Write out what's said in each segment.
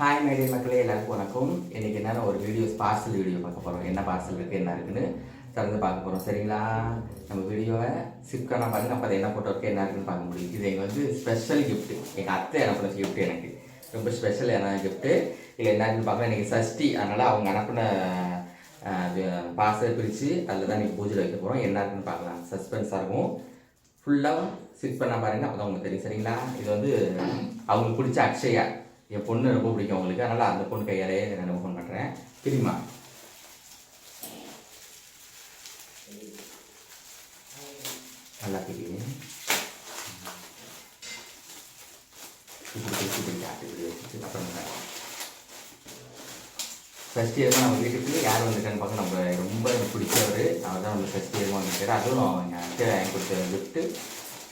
Hi மேடே மக்களே எல்லாருக்கும் வணக்கம். இன்றைக்கி என்னென்ன ஒரு வீடியோஸ் பார்சல் வீடியோ பார்க்க போகிறோம் என்ன பார்சல் இருக்குது என்ன இருக்குன்னு திறந்து பார்க்க போகிறோம் சரிங்களா? நம்ம வீடியோவை சிப்கான பாருங்க. அப்போ அதை என்ன ஃபோட்டோ இருக்குது என்ன இருக்குன்னு பார்க்க முடியும். இது எங்கள் வந்து ஸ்பெஷல் கிஃப்ட் எங்கள் அத்தை அனுப்பின கிஃப்ட் எனக்கு. ரொம்ப ஸ்பெஷல் என்ன கிஃப்ட்டு இல்லை என்ன இருக்குன்னு பார்க்கலாம் இன்றைக்கி சஷ்டி. அதனால் அவங்க அனுப்பின பார்சல் பிரித்து அதில் தான் இன்றைக்கி பூஜையில் வைக்க போகிறோம் என்ன இருக்குன்னு பார்க்கலாம். சஸ்பென்ஸாக இருக்கும். ஃபுல்லாக சிக் பண்ண பாருங்க. அப்போ தான் உங்களுக்கு தெரியும். சரிங்களா? இது வந்து அவங்களுக்கு பிடிச்ச அக்ஷயா. என் பொண்ணு ரொம்ப பிடிக்கும் அவங்களுக்கு. அதனால் அந்த பொண்ணு கையாலே நான் ஃபோன் பண்ணுறேன் பிரிமா. நல்லா பிரியும் ஃபஸ்ட் இயர் தான் நம்ம வீட்டுக்கு யார் வந்திருக்கான்னு பார்க்க நம்ம ரொம்ப எனக்கு பிடிச்சவர். அவர் தான் நம்ம ஃபஸ்ட் இயர் வந்துட்டார் அதுவும் எங்கள் அத்தை வாங்கி கொடுத்த கிஃப்ட்டு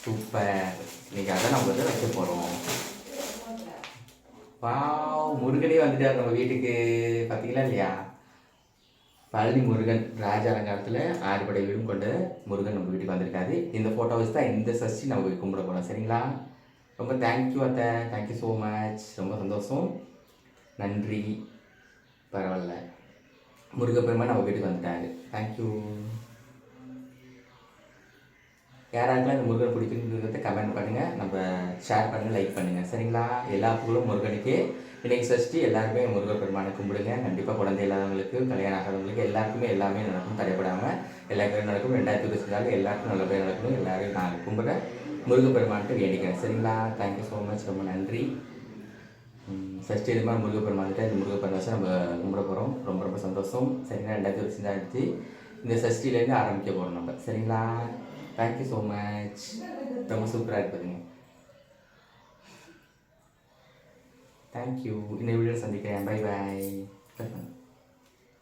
சூப்பர். இன்றைக்கி அதான் நம்ம வந்து வைக்க போகிறோம் வாவ் முருகனே வந்துட்டார் நம்ம வீட்டுக்கு. பார்த்தீங்களா இல்லையா? பழனி முருகன் ராஜ அலங்காரத்தில் ஆறுபடை வீடும் கொண்ட முருகன் நம்ம வீட்டுக்கு வந்திருக்காரு. இந்த ஃபோட்டோ வச்சு தான் இந்த சஷ்டி நம்ம போய் கும்பிட போகிறோம் சரிங்களா? ரொம்ப தேங்க்யூ அத்தை. தேங்க்யூ ஸோ மச் ரொம்ப சந்தோஷம். நன்றி. பரவாயில்ல. முருகப்பெருமா நம்ம வீட்டுக்கு வந்துட்டாரு. தேங்க்யூ யாராருக்கெல்லாம் இந்த முருகன் பிடிக்குங்கிறத கமெண்ட் பண்ணுங்கள் நம்ம ஷேர் பண்ணுங்கள் லைக் பண்ணுங்கள் சரிங்களா? எல்லா புகழும் முருகனுக்கு. இன்னைக்கு சஷ்டி எல்லாருமே முருகர் பெருமானை கும்பிடுங்க. கண்டிப்பாக குழந்தை இல்லாதவங்களுக்கு கல்யாணம் ஆகாதவங்களுக்கு எல்லாருக்குமே எல்லாமே நடக்கும். தடைப்படாமல் எல்லாருக்கும் நடக்கும். ரெண்டாயிரத்தி இருபத்தி நாலு எல்லாருக்கும் நல்லபடியாக நடக்கணும். எல்லாரையும் நான் கும்பிட முருகப்பெருமான்ட்டு வேண்டிக்கிறேன். சரிங்களா? தேங்க்யூ ஸோ மச் ரொம்ப நன்றி. ம், சஷ்டி இது மாதிரி முருகப்பெருமான் இந்த முருகப்பெருமான் நம்ம கும்பிட போகிறோம் ரொம்ப ரொம்ப சந்தோஷம். சரிங்களா? ரெண்டாயிரத்தி இருபத்தி அஞ்சு இந்த சஷ்டிலேருந்து ஆரம்பிக்க போகிறோம் நம்ம. சரிங்களா? தேங்க்யூ ஸோ மச் ரொம்ப சூப்பராக இருப்பதுங்க தேங்க்யூ இந்த வீடியோ சந்திக்கிறேன் பை பாய்